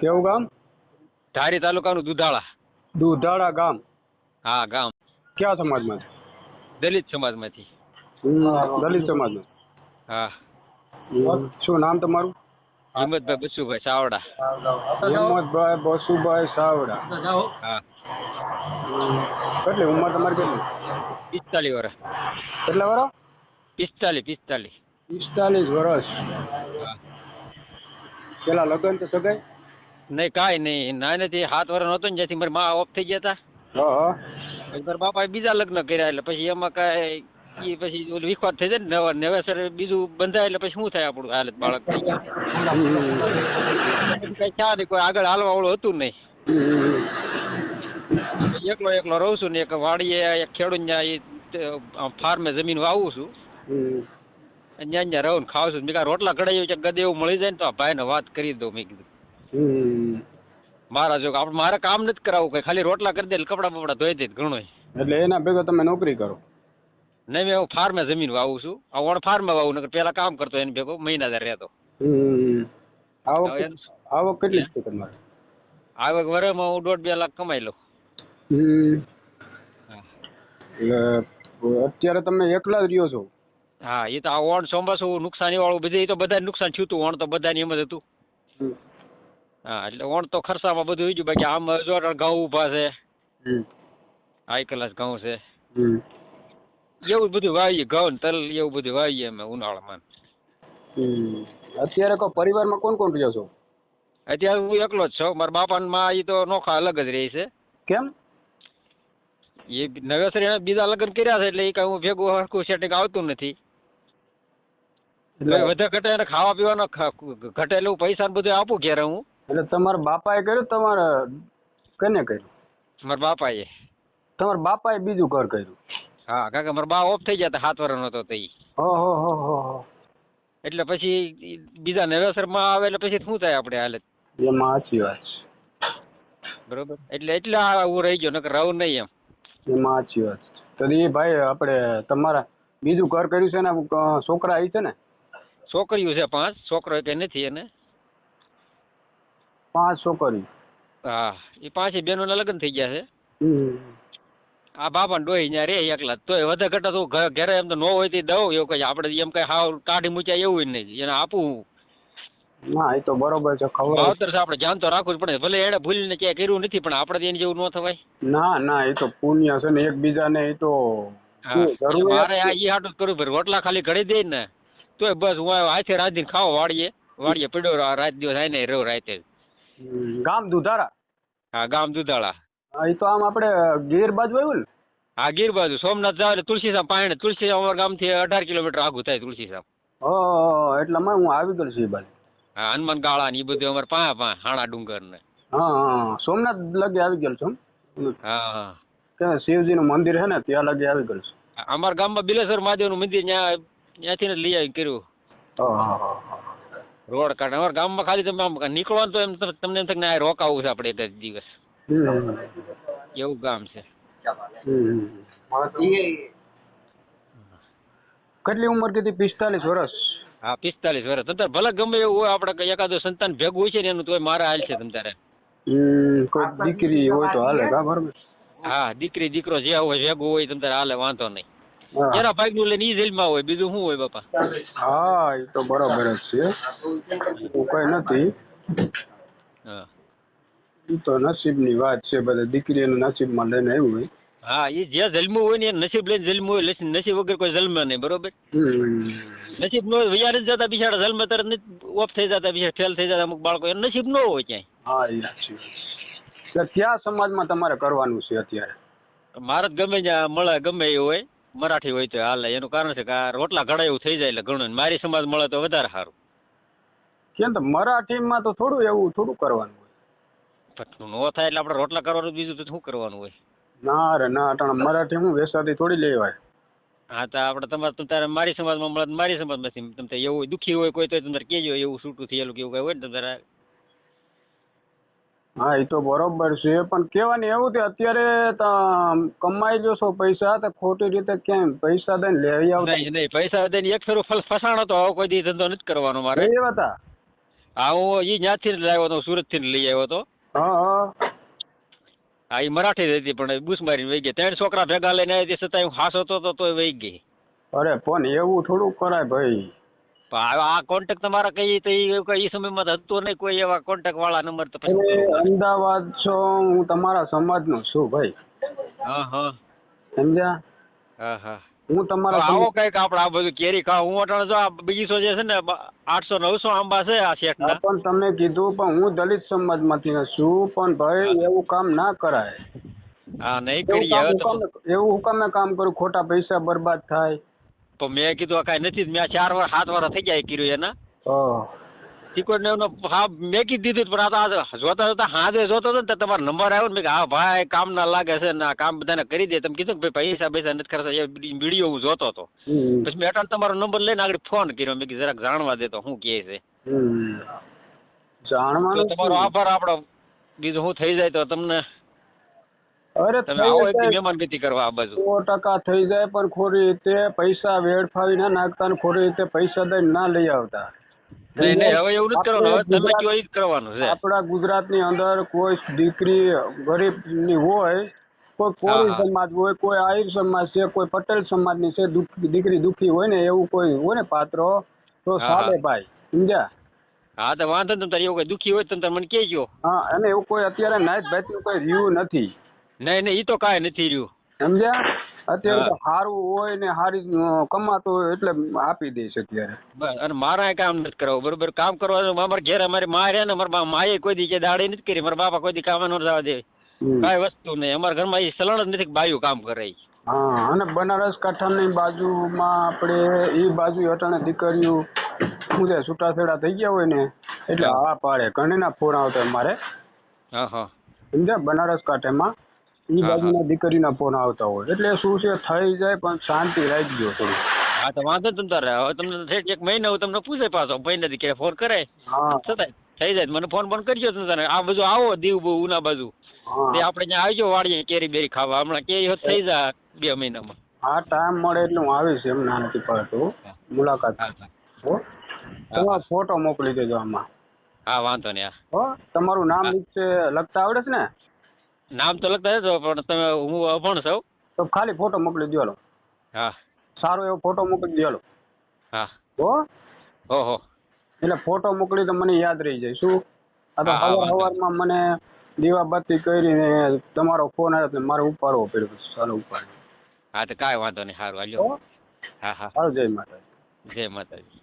કેવું ગામ? ધારી તાલુકાનું દુધાળા. દુધાળા ગામ. હા ગામ. કયા સમાજમાં? દલિત સમાજમાંથી. દલિત સમાજમાં. હા. શું નામ તમારું? હિંમતભાઈ બસુભાઈ સાવડા. હિંમતભાઈ બસુભાઈ સાવડા. હા. કેટલી ઉંમર તમારી કેટલી? પિસ્તાલીસ વર્ષ કેટલા વર્ષ પિસ્તાલીસ પિસ્તાલીસ. પિસ્તાલીસ વર્ષ પેલા લગ્ન તો સગાઈ? નહીં કાંઈ નહીં. ના નથી સાત વર્ષ નહોતો ને જ્યાંથી મારી મા ઓફ થઈ ગયા હતા મારા બાપાએ બીજા લગ્ન કર્યા એટલે પછી એમાં કાંઈ એ પછી ઓલું વિખવાદ થઈ જાય ને નવા નવેસર બીજું બંધાય એટલે પછી શું થાય આપણું હાલત બાળક? કઈ ખ્યાલ નહીં કોઈ આગળ હાલવા વાળું હતું નહીં. એકલો એકલો રહું છું ને એક વાડીએ એક ખેડૂત ત્યાં ફાર્મે જમીન વાવું છું. અહીંયા ત્યાં ત્યાં રહું ને ખાઉં છું મેં રોટલા કઢાઈ ગદે એવું મળી જાય ને તો આ ભાઈને વાત કરી દઉં મેં કીધું. મારા જો આપણે મારે કામ નથી કરાવવું કઈ. ખાલી રોટલા કરી દે કપડા બપડા ધોઈ દે ઘણું એટલે એના ભેગો તમે નોકરી કરો. નહીં મેં હું ફાર્મે જમીન વાવું છું. આ ઓણ ફાર્મે વાવું નકર પેલા કામ કરતો એને ભેગો મહિનાદાર રહેતો. આવક આવક કેટલી છે તમારે? આવક વરેમાં હું દોઢ બે લાખ કમાઈ લઉં. અત્યારે તમે એકલા જ રહ્યો છો? હા એ તો આ ઓણ ચોમાસું નુકસાની વાળું બધું એ તો બધા નુકસાન થયું હતું ઓણ તો બધાની એમ જ હતું. હા એટલે ઓણ તો ખર્ચામાં બધું હોય ગયું બાકી. આમ જો ઘઉં ઊભા છે. હાઈ ક્લાસ ઘઉં છે. એવું બધું વાવીએ ઘઉં તલ એવું બધું વાવીએ અમે ઉનાળામાં. અત્યારે કો પરિવારમાં કોણ કોણ રહ્યો છો? અત્યારે હું એકલો જ છું. મારા બાપા માં એ તો નોખા અલગ જ રહે છે. કેમ? એ નવેસરી બીજા લગ્ન કર્યા છે એટલે એ કાંઈ હું ભેગું હરખું સેટિંગ આવતું નથી. એટલે વધે ઘટે ખાવા પીવાનો ઘટેલું પૈસા બધું આપું ઘેરે હું. એટલે તમારા બાપાએ કર્યું તમારા કને કર્યું? મારા બાપાએ. તમારા બાપાએ બીજું ઘર કર્યું? હા કારણ કે મારા બા ઓફ થઈ ગયા હતા સાત વર્ષનો હતો તો ઈ. હો હો હો એટલે પછી બીજા નવેસરમાં આવે એટલે પછી શું થાય આપણે હાલત એમાં સાચી વાત બરોબર? એટલે એટલે હું રહી ગયો નકર રહું નહીં એમ. એમાં સાચી વાત છે. તો એ ભાઈ આપણે તમારા બીજું ઘર કર્યું છે ને છોકરા આવી છે ને? છોકરીઓ છે પાંચ છોકરો કે નથી એને. પાંચ છોકરી. હા એ પાંચે બહેનોના લગ્ન થઈ ગયા છે. આ બાપા ડોહી ત્યાં રે એકલા. તોય વધે ઘટા તો ઘરે એમ તો ન હોય તે દઉં. એવું કઈ આપણે એમ કઈ હાવ કાઢી મૂક્યા એવું નહીં. એને આપું ના એ તો બરોબર છે ખબર ભાવતર છે આપણે ધ્યાન તો રાખવું જ પડે. ભલે એને ભૂલીને ક્યાંય કર્યું નથી પણ આપણે એની જેવું ન થવાય. ના ના એ તો પુણ્ય છે ને એકબીજાને એ તો મારે આ ઈ હાટું જ કરવું રોટલા ખાલી ઘડી દે ને તોય બસ હું હાથે રાંધીને ખાવા વાળીએ વાળીએ પડ્યો રાત દિવસ આવીને રહ્યો રાતે. ગામ દુધારા હા ગામ દુધાળા. હા, એ તો આમ આપણે ગીર બાજુ આવ્યું ને? હા ગીર બાજુ. સોમનાથ જાવ એટલે તુલસીધામ પાણી તુલસીધામ અમારા ગામથી અઢાર કિલોમીટર આગું થાય તુલસીધામ. હો અમે હું આવી ગયો છું એ બાજુ. હા હનુમાન ગાળા ને એ બધું અમારે પા પા હાણા ડુંગર ને. હા હા સોમનાથ લગે આવી ગયો છું હા. હા કે શિવજીનું મંદિર છે ને ત્યાં લગે આવી ગયો છું. અમારા ગામમાં બિલેશ્વર મહાદેવનું મંદિર ત્યાં ત્યાંથી ને લઈ આવી કર્યું. હા હા હા. રોડ કાઢે. અમારા ગામમાં ખાલી તમે આમ નીકળવાનું તો એમ તમ- તમને એમ થાય ના રોકાવું છે આપણે એક દિવસ. એવું ગામ છે. કેટલી ઉંમર કીધી? પિસ્તાલીસ વર્ષ હા પિસ્તાલીસ વર્ષ તમ ભલે ગમે એવું હોય આપણે એકાદો સંતાન ભેગું હોય છે ને એનું તોય મારા હાલ છે તમ તારે. કોઈ દીકરી હોય તો હાલે હા દીકરી દીકરો જે હોય ભેગું હોય તમ તારે હાલે વાંધો નહીં. હા. એના ભાગનું લઈને ઈ જેલમાં હોય બીજું શું હોય બાપા? હા એ તો બરાબર જ છે. કઈ નથી. હા. એ તો નસીબની વાત છે બધા દીકરીઓને નસીબમાં લઈને આવ્યું હોય. હા એ જે જન્મવું હોય ને એ નસીબ લઈને જલમું હોય નસીબ વગર કોઈ જન્મ નહીં બરોબર? નસીબ નો હોય જ જતા બિચારા જન્મ તરત ઓફ થઈ જતા બિચારા ફેલ થઈ જતા અમુક બાળકો એનું નસીબ ન હોય ક્યાંય. હા એ ક્યાં એટલે કયા સમાજમાં તમારે કરવાનું છે અત્યારે? મારે ગમે જ્યાં મળે ગમે એ હોય. મરાઠી હોય તો હાલે. એનું કારણ છે કે આ રોટલા ઘડા એવું થઈ જાય એટલે ઘણું. મારી સમાજ મળે તો વધારે સારું. કેમ તો મરાઠીમાં તો થોડું એવું થોડું કરવાનું હોય. નો થાય એટલે આપણે રોટલા કરવાનું બીજું તો શું કરવાનું હોય? ના રે ના અટાણે મરાઠી હું વેસાતી થોડી લેવાય હા તો આપણે તમારે તમ તારે મારી સમાજમાં મળે મારી સમાજમાંથી તમે એવું દુઃખી હોય કોઈ તો તમારે કહેજો એવું છૂટું થયેલું કે એવું કઈ હોય ને તમારે હા એ તો બરોબર છે. પણ કહેવાની એવું કે અત્યારે ત- કમાઈ જશો પૈસા તો ખોટી રીતે કેમ? પૈસા દઈને લેવી આવતા. નહીં નહીં પૈસા દઈને એક ફેરો ફસ- ફસાણો તો આવો કોઈ દી ધંધો નથી કરવાનો મારે. એ હતા હા હું એ ત્યાંથી લાવ્યો હતો સુરતથી જ લઈ આવ્યો હતો હા હા. હા એ મરાઠી હતી પણ બુસ મારીને વહી ગઈ ત્રણ છોકરા ભેગા લઈને આવી છતાં હું હાસ હતો તોય વહી ગઈ. અરે પણ એવું થોડું કરાય ભાઈ. પણ આ કોન્ટેક્ટ તમારા કઈ તો એ સમયમાં હતો નહીં કોઈ એવા કોન્ટેક્ટ વાળા નંબર તો? અમદાવાદ છો હું તમારા સમાજનો છું ભાઈ. હા હા. સમજ્યા? હા હા. હું તમારા આવો કંઈક આપણે આ બધું કેરી ખાવ. હું અટાણે જો આ બીજીસો જે છે ને આઠસો નવસો આંબા છે આ શેઠ ના પણ તમને કીધું પણ હું દલિત સમાજમાંથી છું પણ ભાઈ એવું કામ ના કરાય. હા નહીં તો એવું હું કામે કામ કરું? ખોટા પૈસા બરબાદ થાય. તો મેં કીધું આ કાંઈ નથી. મેં ચાર વાર સાત વાર થઈ જાય કર્યું એના. હા. ને હા મેં કીધું દીધું પણ આ તો જોતા જોતા હાથે જોતો હતો ને તમારો નંબર આવ્યો ને હા ભાઈ કામ ના લાગે છે ને કામ બધાને કરી દે. તમે કીધું કે ભાઈ પૈસા પૈસા નથી ખર્ચા એ વીડિયો હું જોતો હતો. પછી મેં અટલ તમારો નંબર લઈને આગળ ફોન કર્યો. મેં કીધું જરાક જાણવા દે તો શું કહે છે. જાણવા તમારો આભાર આપણો બીજું શું થઈ જાય તો તમને અરે તમે આવો થઈ મહેમાનગતિ કરવા આ બાજુ. સો ટકા થઈ જાય પણ ખોટી રીતે પૈસા વેડફાવી ના નાખતા ને ખોટી રીતે પૈસા દઈને ના લઈ આવતા. નહીં નહીં હવે એવું નથી કરવાનું. હવે તમે ગુજરાત- કયો એ જ કરવાનું છે. આપણા ગુજરાતની અંદર કોઈ દીકરી ગરીબની હોય કોઈ કોળી. સમાજ હોય કોઈ આહિર સમાજ છે કોઈ પટેલ સમાજની છે દુઃખ- દીકરી દુઃખી હોય ને એવું કોઈ હોય ને પાત્ર તો ચાલે ભાઈ સમજ્યા? હા તો વાંધો નહીં તમે એવું કઈ દુઃખી હોય તો તમે તારે મને કહેજો. હા અને એવું કોઈ અત્યારે નાઈટ ભાતનું કોઈ રહ્યું નથી. નહીં નહીં એ તો કાંઈ નથી રહ્યું. સમજ્યા? અત્યારે તો સારું હોય ને સારી કમાતું હોય એટલે આપી દઈશ અત્યારે. અને મારા કામ નથી કરાવવું બરોબર? કામ કરવાનું અમારે ઘેર અમારી માં રહે ને અમારા માએ કોઈ દી કે દાડી નથી કરી મારા બાપા કોઈ દી કામ ન જવા દે. કાંઈ વસ્તુ નહીં. અમારા ઘરમાં એ સલણ જ નથી બાયું કામ કરે હા અને બનારસ કાંઠાની બાજુમાં આપણે એ બાજુ અટાણે દીકરીઓ શું છે છૂટાછેડા થઈ ગયા હોય ને એટલે. હા. પાડે ઘણીના ફોન આવતા મારે. હા હા. સમજ્યા? બનારસ કાંઠેમાં એ બાજુના દીકરીના ફોન આવતા હોય. એટલે શું છે થઈ જાય પણ શાંતિ રાખજો થોડી. હા તો વાંધો નહીં તારે. હવે તમને ઠેઠ એક મહિનો હું તમને પૂછે પાછો મહિનાથી કે ફોન કરે. છતાંય થઈ જાય. મને ફોન ફોન કરજો તમે તને. આ બાજુ આવો દીવ બહુ ઉના બાજુ. તે આપણે ત્યાં આવજો વાળીએ કેરી બેરી ખાવા. હમણાં કેરી હોત થઈ જાય બે મહિનામાં. હા ટાઈમ મળે એટલે હું આવીશ એમ ના નથી પડતું મુલાકાત. તમારો ફોટો મોકલી દેજો આમાં. હા વાંધો નહીં હા. તમારું નામ છે લખતા આવડે છે ને? નામ તો લખતા જજો પણ તમે હું અભણ છું. તો ખાલી ફોટો મોકલી દો હા. સારો એવો ફોટો મોકલી દો હા. હો? ઓહો. એટલે ફોટો મોકલી તો મને યાદ રહી જાય. શું? આ તો હવાર હવારમાં મને દીવાબત્તી કરીને તમારો ફોન આવ્યો તો મારે ઉપાડવો પડ્યો. ચાલો ઉપાડ હા તો કાંઈ વાંધો નહીં. સારું હાલ્યો. હા? હા સારું જય માતા જય માતાજી.